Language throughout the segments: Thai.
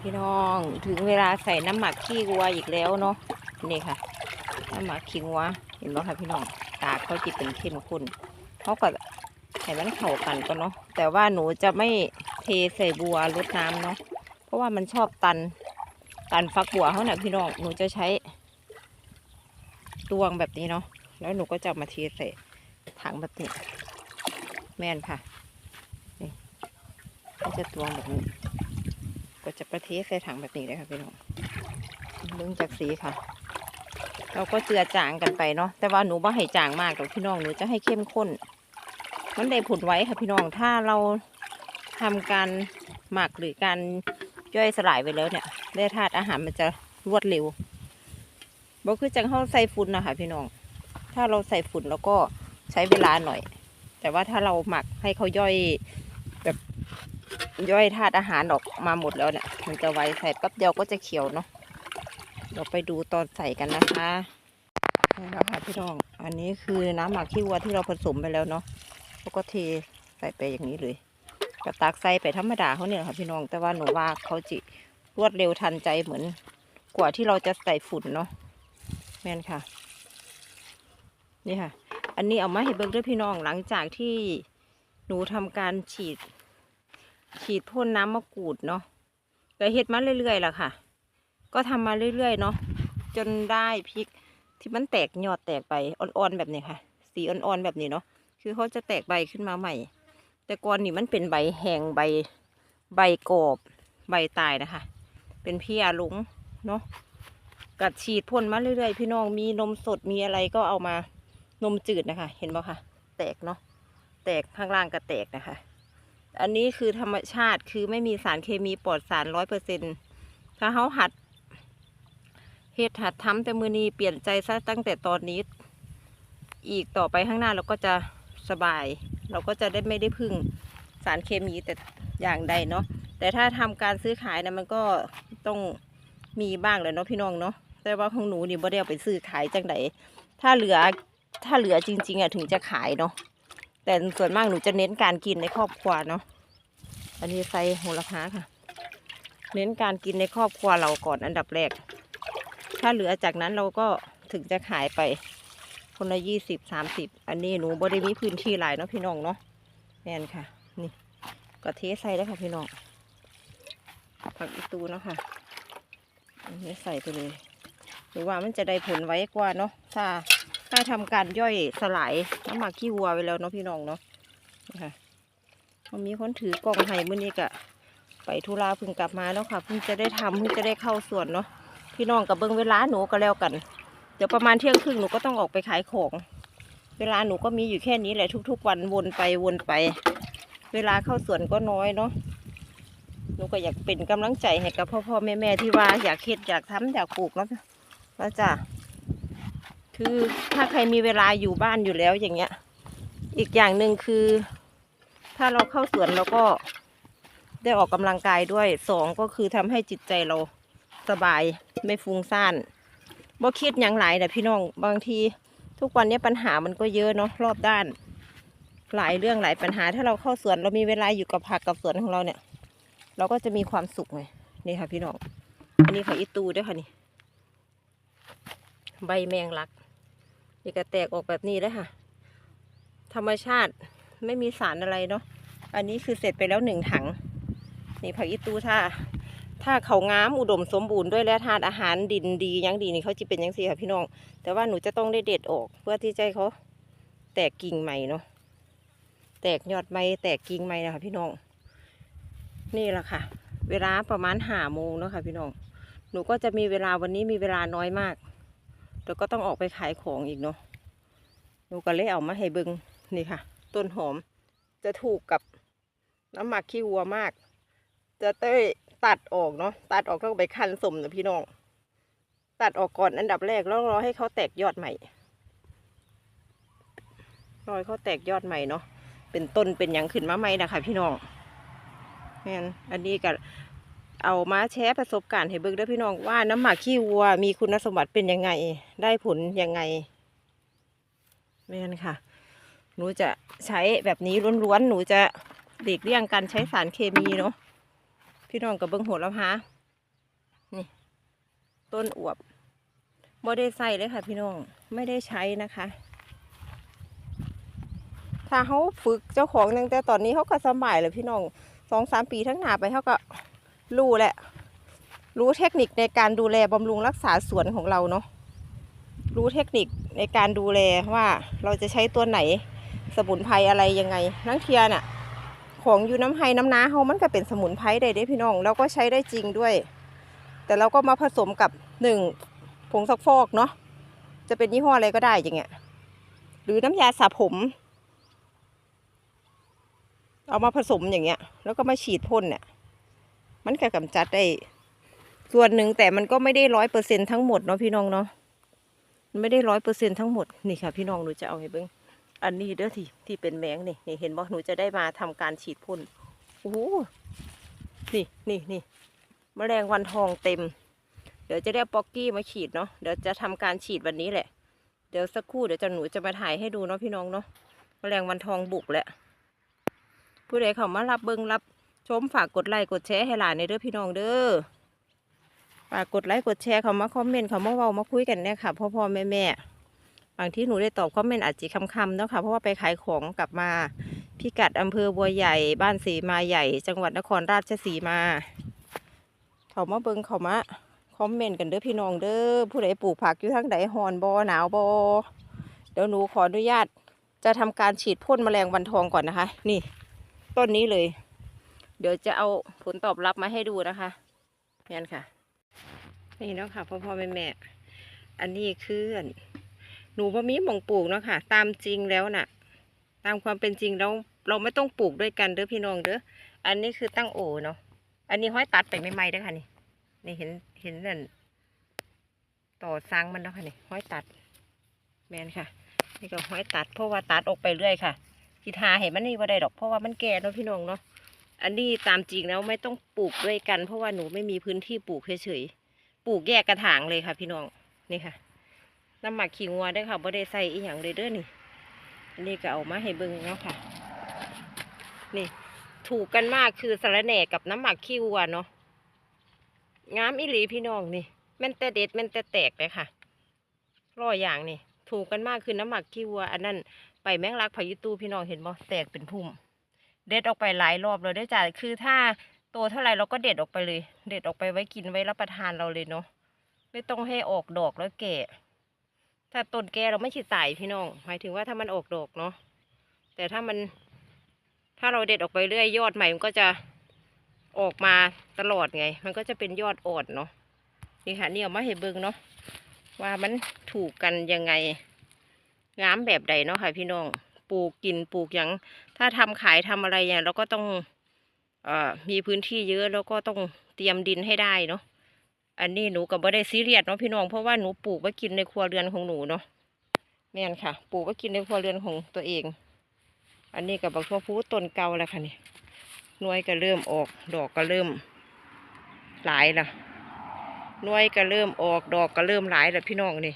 พี่น้อง ถึงเวลาใส่น้ำหมักขี้วัวอีกแล้วเนาะนี่ค่ะ น้ำหมักขี้วัวเห็นไหมคะพี่น้องตาเขาจิเป็นเข้มข้นเขาก็ให้มันเข้ากันก็เนาะแต่ว่าหนูจะไม่เทใส่บัวรดน้ำเนาะเพราะว่ามันชอบตันตันฟักบัวเขาน่ะพี่น้องหนูจะใช้ตวงแบบนี้เนาะแล้วหนูก็จะมาเทใส่ถังแบบนี้แม่นค่ะนี่ก็จะตวงแบบนี้ ก็จะประเทศใส่ถังแบบนี้เลยค่ะพี่น้องเรื่องจากสีค่ะ เราก็เจือจางกันไปเนาะแต่ว่าหนูว่าให้จางมากกับพี่น้องหนูจะให้เข้มข้น มันได้ผลไว้ค่ะพี่น้องถ้าเราทำการหมักหรือการย่อยสลายไปแล้วเนี่ย ได้ธาตุอาหารมันจะรวดเร็วบ่คือจังเข้าใส่ฝุ่นนะคะพี่น้อง ถ้าเราใส่ฝุ่นแล้วก็ใช้เวลาหน่อย แต่ว่าถ้าเราหมักให้เขาย่อยแบบ ย่อยธาตุอาหารออกมาหมดแล้วเนี่ย มันจะไวใส่แป๊บเดียวก็จะเขียวเนาะเราไปดูตอนใส่กันนะคะนี่แล้วค่ะพี่น้อง อันนี้คือน้ำหมักขี้วัวที่เราผสมไปแล้วเนาะแล้วก็เทใส่ไปอย่างนี้เลยกระตักใส่ไปธรรมดาเขาเนี่ยค่ะพี่น้อง แต่ว่าหนูว่าเขาจิรวดเร็วทันใจเหมือนกว่าที่เราจะใส่ฝุ่นเนาะแม่นค่ะ นี่ค่ะ อันนี้เอามาให้เบิ้งด้วยพี่น้องหลังจากที่หนูทำการฉีด ฉีดพ่นน้ำมะกรูดเนาะก็เฮ็ดมาเรื่อยๆล่ะค่ะ ก็ทำมาเรื่อยๆเนาะจนได้พริกที่มันแตกยอดแตกใบอ่อนๆแบบนี้ค่ะ สีอ่อนๆแบบนี้เนาะคือเขาจะแตกใบขึ้นมาใหม่ แต่ก่อนนี่มันเป็นใบแห้งใบใบกรอบใบตายนะคะ เป็นเพียหลงเนาะกัดฉีดพ่นมาเรื่อยๆพี่น้องมีนมสดมีอะไรก็เอามานมจืดนะคะ เห็นบ่คะแตกเนาะแตกข้างล่างก็แตกนะคะ อันนี้คือธรรมชาติคือไม่มีสารเคมีปลอดสารร้อยเปอร์เซ็นถ้าเขาหัดเฮ็ดหัดทำแต่มือนีเปลี่ยนใจซะตั้งแต่ตอนนี้ อีกต่อไปข้างหน้าเราก็จะสบาย เราก็จะได้ไม่ได้พึ่งสารเคมีแต่อย่างใดเนาะแต่ถ้าทำการซื้อขายนะมันก็ต้องมีบ้างเลยเนาะพี่น้องเนาะแต่ว่าของหนูนี่บ่ได้เอาไปซื้อขายจังไดถ้าเหลือถ้าเหลือจริง ๆอะถึงจะขายเนาะแต่ส่วนมากหนูจะเน้นการกินในครอบครัวเนาะ อันนี้ใส่โหระพาค่ะ เน้นการกินในครอบครัวเราก่อนอันดับแรก ถ้าเหลือจากนั้นเราก็ถึงจะขายไป คนละยี่สิบสามสิบอันนี้หนูบริมีพื้นที่หลายเนาะพี่น้องเนาะแม่นค่ะ นี่ก็เทใส่ได้ค่ะพี่น้องผักอีตูเนาะค่ะอันนี้ใส่ไปเลยหรือว่ามันจะได้ผลไว้กว่าเนาะถ้าถ้าทำการย่อยสลายน้ำหมักขี้วัวไปแล้วเนาะพี่น้องเนาะนะคะ มันมีคนถือกล่องไห้มื่อนี้กะไปธุระเพิ่งกลับมาแล้วค่ะเพิ่งจะได้ทำเพิ่งจะได้เข้าสวนเนาะพี่น้องกับเบิ้งเวลาหนูก็แล้วกัน เดี๋ยวประมาณเที่ยงครึ่งหนูก็ต้องออกไปขายของ เวลาหนูก็มีอยู่แค่นี้แหละทุก ๆ วันวนไปวนไป เวลาเข้าสวนก็น้อยเนาะหนูก็อยากเป็นกำลังใจให้กับพ่อพ่อแม่แม่ที่ว่าอยากเฮ็ดอยากทำอยากปลูกเนาะแล้วจ้ะคือถ้าใครมีเวลาอยู่บ้านอยู่แล้วอย่างเงี้ย อีกอย่างหนึ่งคือ ถ้าเราเข้าสวนเราก็ได้ออกกำลังกายด้วยสองก็คือทำให้จิตใจเราสบายไม่ฟุ้งซ่านบ่คิดอย่างหลายแต่พี่น้องบางทีทุกวันนี้ปัญหามันก็เยอะเนาะรอบด้าน หลายเรื่องหลายปัญหา ถ้าเราเข้าสวนเรามีเวลาอยู่กับผักกับสวนของเราเนี่ย เราก็จะมีความสุขไงนี่ค่ะพี่น้องอันนี้ค่ะอีตูด้วยค่ะนี่ ใบแมงลักนี่ก็แตกออกแบบนี้เลยค่ะ ธรรมชาติ ไม่มีสารอะไรเนาะอันนี้คือเสร็จไปแล้วหนึ่งถัง นี่ผักอีตูถ้า ถ้าเขางามอุดมสมบูรณ์ด้วยและธาตุอาหารดินดียังดีนี่เขาจะเป็นยังสี่ค่ะพี่น้อง แต่ว่าหนูจะต้องได้เด็ดออก เพื่อที่จะให้เขาแตกกิ่งใหม่เนาะแตกยอดใบแตกกิ่งใหม่นะคะพี่น้อง นี่แหละค่ะ เวลาประมาณห้าโมงเนาะค่ะพี่น้อง หนูก็จะมีเวลาวันนี้มีเวลาน้อยมากแล้วก็ต้องออกไปขายของอีกเนาะหนูก็เลยเอามาให้เบิงนี่ค่ะ ต้นหอม จะถูกกับน้ำหมักขี้วัวมาก จะเต้ยตัดออกเนาะตัดออกแล้วก็ไปคั้นสมนะพี่น้อง ตัดออกก่อนอันดับแรกแล้วรอให้เขาแตกยอดใหม่รอให้เขาแตกยอดใหม่เนาะเป็นต้นเป็นหยังขึ้นมาใหม่นะคะพี่น้องแม่นอันนี้ก็เอามาแชร์ประสบการณ์ให้เบิ่งด้อพี่น้องว่าน้ำหมักขี้วัวมีคุณสมบัติเป็นยังไง ได้ผลยังไงไม่งั้นค่ะ หนูจะใช้แบบนี้ล้วนๆ หนูจะหลีกเลี่ยงการใช้สารเคมีเนาะ พี่น้องกับเบิ่งโหระพานี่ ต้นอวบบ่ได้ใส่เลยค่ะ พี่น้อง ไม่ได้ใช้นะคะ ถ้าเขาฝึกเจ้าของตั้งแต่ตอนนี้เขาก็สบายเลยพี่น้องสองสามปีทั้งหนาไปเขาก็รู้แหละ รู้เทคนิคในการดูแลบำรุงรักษาสวนของเราเนาะ รู้เทคนิคในการดูแลว่าเราจะใช้ตัวไหน สมุนไพรอะไรยังไงนังเทียน่ะของอยู่น้ำไฮน้ำน้าเฮามันก็เป็นสมุนไพรได้ด้พี่น้องแล้วก็ใช้ได้จริงด้วย แต่เราก็มาผสมกับหนึ่งผงซักฟอกเนาะจะเป็นยี่ห้ออะไรก็ได้อย่างเงี้ยหรือน้ำยาสระผม เอามาผสมอย่างเงี้ย แล้วก็มาฉีดพ่นเนี่ยมันก็กำจัดได้ส่วนหนึ่งแต่มันก็ไม่ได้ร้อยเปอร์เซ็นทั้งหมดเนาะพี่น้องเนาะไม่ได้ร้อยเปอร์เซ็นทั้งหมดนี่ค่ะพี่น้องหนูจะเอาให้เบิ้ง อันนี้เด้อที่ที่เป็นแมงนี่นี่เห็นบ่หนูจะได้มาทำการฉีดพ่นโอ้โหนี่นี่นี่แมลงวันทองเต็ม เดี๋ยวจะได้ป๊อกกี้มาฉีดเนาะเดี๋ยวจะทำการฉีดวันนี้แหละ เดี๋ยวสักครู่เดี๋ยวจะหนูจะมาถ่ายให้ดูเนาะพี่น้องเนาะแมลงวันทองบุกแหละผู้ใดเขามารับเบิ้งรับชมฝากกดไลค์กดแชร์ให้หลานในเด้อพี่น้องเด้อฝากกดไลค์กดแชร์เขามาคอมเมนต์เขามาเว้ามาคุยกันเนี่ยค่ะพ่อพ่อแม่แม่ บางที่หนูได้ตอบคอมเมนต์อาจจะคำๆเนาะค่ะเพราะว่าไปขายของกลับมาพิกัดอำเภอบัวใหญ่ บ้านสีมาใหญ่ จังหวัดนครราชสีมาเขามาเบิงเขามาคอมเมนต์กันเด้อพี่น้องเด้อผู้ใดปลูกผักอยู่ทางใดหอนบอหนาวบอเดี๋ยวหนูขออนุญาตจะทำการฉีดพ่นแมลงวันทองก่อนนะคะ นี่ ต้นนี้เลย เดี๋ยวจะเอาผลตอบรับมาให้ดูนะคะเนี่ยค่ะ นี่เนาะค่ะพ่อพ่อแม่แม่อันนี้คืออัน หนูบ่มีหมองปลูกเนาะค่ะ ตามจริงแล้วน่ะ ตามความเป็นจริงแล้วเราไม่ต้องปลูกด้วยกันเด้อพี่น้องเด้ออันนี้คือตั้งโอเนาะอันนี้ห้อยตัดไปไม่ไหมเด้อค่ะนี่นี่เห็นเห็นนั่นต่อสร้างมันเนาะค่ะนี่ห้อยตัด แมนค่ะ นี่ก็ห้อยตัดเพราะว่าตัดออกไปเรื่อยค่ะทิทาเห็นมันนี่ว่าได้ดอก เพราะว่ามันแก่เนาะพี่น้องเนาะอันนี้ตามจริงแล้วไม่ต้องปลูกด้วยกัน เพราะว่าหนูไม่มีพื้นที่ปลูกเฉยๆปลูกแยกกระถางเลยค่ะ พี่น้องนี่ค่ะ น้ำหมักขี้งัวได้ค่ะบ่ได้ใส่อีหยังเลยเด้อนี่ อันนี้ก็เอามาให้เบิ่งเนาะค่ะ นี่ ถูกกันมากคือสระแหน่กับน้ำหมักขี้วัวเนาะงามอีหลีพี่น้องนี่แม่นแต่เด็ดแม่นแต่แตกเลยค่ะร้อยอย่างนี่ ถูกกันมากคือน้ำหมักขี้วัว อันนั้นไปแมงลักพายุตูพี่น้องเห็นบ่แตกเป็นพุ่ม เด็ดออกไปหลายรอบเลยได้จ้ะคือถ้าโตเท่าไหร่เราก็เด็ดออกไปเลย เด็ดออกไปไว้กินไว้รับประทานเราเลยเนาะไม่ต้องให้ออกดอกแล้วแก่ ถ้าต้นแก่เราไม่ฉีดตายพี่น้อง หมายถึงว่าถ้ามันออกดอกเนาะ แต่ถ้ามัน ถ้าเราเด็ดออกไปเรื่อยยอดใหม่มันก็จะออกมาตลอดไง มันก็จะเป็นยอดอ่อนเนาะ นี่ค่ะนี่เอามาให้เบิ่งเนาะ ว่ามันถูกกันยังไงงามแบบใดเนาะค่ะพี่น้อง ปลูกกินปลูกหยังถ้าทำขายทำอะไรเนี่ยเราก็ต้อง เอ่อ มีพื้นที่เยอะแล้วก็ต้องเตรียมดินให้ได้เนาะ อันนี้หนูกับบ่ได้ซีเรียสเนาะพี่น้องเพราะว่าหนูปลูกไว้กินในครัวเรือนของหนูเนาะแม่นค่ะ ปลูกไว้กินในครัวเรือนของตัวเอง อันนี้กับบักทั่วพูต้นเก่าแล้วค่ะนี่หน่วยก็เริ่มออก ดอกก็เริ่มหลายละหน่วยก็เริ่มออกดอกก็เริ่มหลายแล้วพี่น้องนี่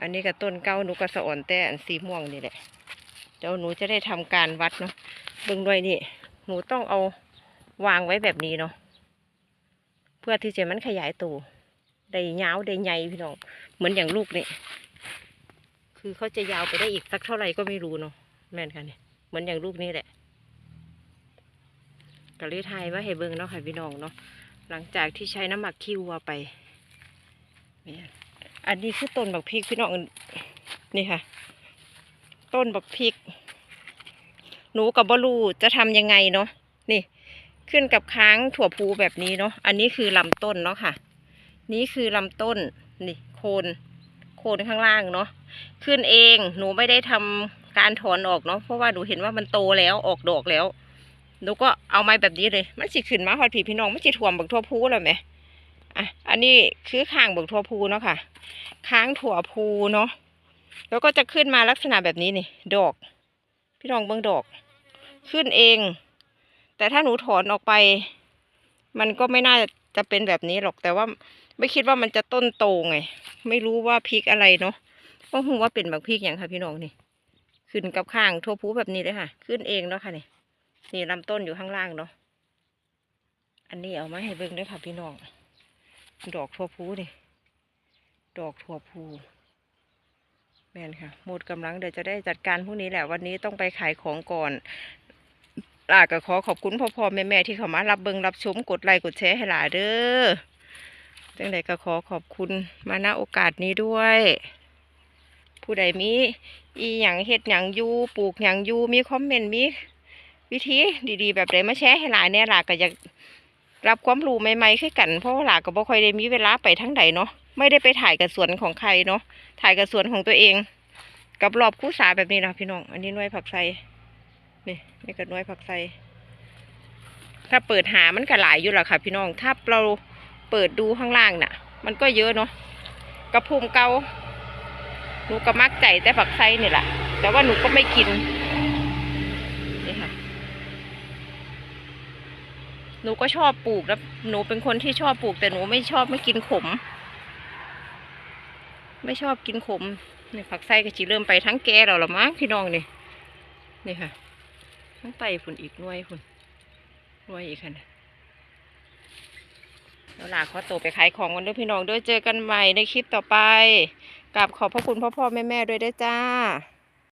อันนี้ก็ต้นเก่าหนูก็สะอ่อนแต่อันสีม่วงนี่แหละเดี๋ยวหนูจะได้ทำการวัดเนาะเบิ่งด้วยนี่หนูต้องเอาวางไว้แบบนี้เนาะ พื่อที่จะมันขยายตัวได้ยาวได้ใหญ่พี่น้องเหมือนอย่างลูกนี่คือเขาจะยาวไปได้อีกสักเท่าไหร่ก็ไม่รู้เนาะแม่นค่ะเนี่ยเหมือนอย่างลูกนี้แหละกะเลยไทยมาให้เบิ่งเนาะค่ะพี่น้องเนาะหลังจากที่ใช้น้ำหมักขี้วัวไปเนี่ยอันนี้คือต้นบักพริกพี่น้องนี่ค่ะ ต้นบักพริก หนูกับบลูจะทำยังไงเนาะนี่ ขึ้นกับค้างถั่วพูแบบนี้เนาะอันนี้คือลำต้นเนาะค่ะ นี่คือลำต้นนี่โคนโคนข้างล่างเนาะขึ้นเองหนูไม่ได้ทำการถอนออกเนาะเพราะว่าหนูเห็นว่ามันโตแล้วออกดอกแล้วหนูก็เอาไม้แบบนี้เลย มันสิขึ้นมาพอดผีพี่น้องมันสิถ่วมบักทั่วพูแล้วไหมอะอันนี้คือข้างบักทั่วพูเนาะค่ะ ค้างถั่วพูเนาะแล้วก็จะขึ้นมาลักษณะแบบนี้นี่ ดอก พี่น้องเบิ่งดอก ขึ้นเอง แต่ถ้าหนูถอนออกไป มันก็ไม่น่าจะเป็นแบบนี้หรอกแต่ว่าไม่คิดว่ามันจะต้นโตไง ไม่รู้ว่าพริกอะไรเนาะก็หูว่าเป็นแบบพริกอย่างค่ะพี่น้องนี่ขึ้นกับข้างทั่วพูแบบนี้เลยค่ะ ขึ้นเองเนาะค่ะนี่นี่ลำต้นอยู่ข้างล่างเนาะอันนี้เอามาให้เบิ่งด้วยค่ะพี่น้องดอกทั่วพูนี่ดอกทั่วพูแม่นค่ะ หมดกำลังเดี๋ยวจะได้จัดการพรุ่งนี้แหละ วันนี้ต้องไปขายของก่อน ลาก็ขอขอบคุณพ่อพ่อแม่แม่ที่เข้ามารับเบิงรับชมกดไลค์กดแชร์ให้หลาเด้อจังใดก็ขอขอบคุณมาณโอกาสนี้ด้วย ผู้ใดมีอีหยังเฮ็ดหยังยูปลูกหยังยูมีคอมเมนต์มีวิธีดีๆ แบบใดมาแชร์ให้หลายเนี่ยหลาก็อยากรับความรู้ใหม่ๆขึ้นกันเพราะว่าหลาก็บ่ค่อยได้มีเวลาไปทั้งใดเนาะไม่ได้ไปถ่ายกับสวนของใครเนาะถ่ายกับสวนของตัวเอง กับรอบคู่สาแบบนี้นะพี่น้อง อันนี้น่วยผักไทร นี่นี่ก็น่วยผักไทถ้าเปิดหามันก็หลายอยู่แหละค่ะ พี่น้อง ถ้าเราเปิดดูข้างล่างน่ะ มันก็เยอะเนาะกระพุมเกาหนูก็มักใจแต่ผักไส้นี่แหละแต่ว่าหนูก็ไม่กินนี่ค่ะหนูก็ชอบปลูกแล้วหนูเป็นคนที่ชอบปลูก แต่หนูไม่ชอบไม่กินขม ไม่ชอบกินขมนี่ผักไส้ก็จีเริ่มไปทั้งแก่เราละมั้งพี่น้องนี่นี่ค่ะ ทั้งไตฝุ่นอีกน่วยฝุ่นน่วยอีกค่ะนะแล้วลาขอตัวไปขายของกันด้วยพี่น้องด้วยเจอกันใหม่ในคลิปต่อไปกราบขอบพระคุณพ่อพ่อแม่แม่ด้วยได้จ้า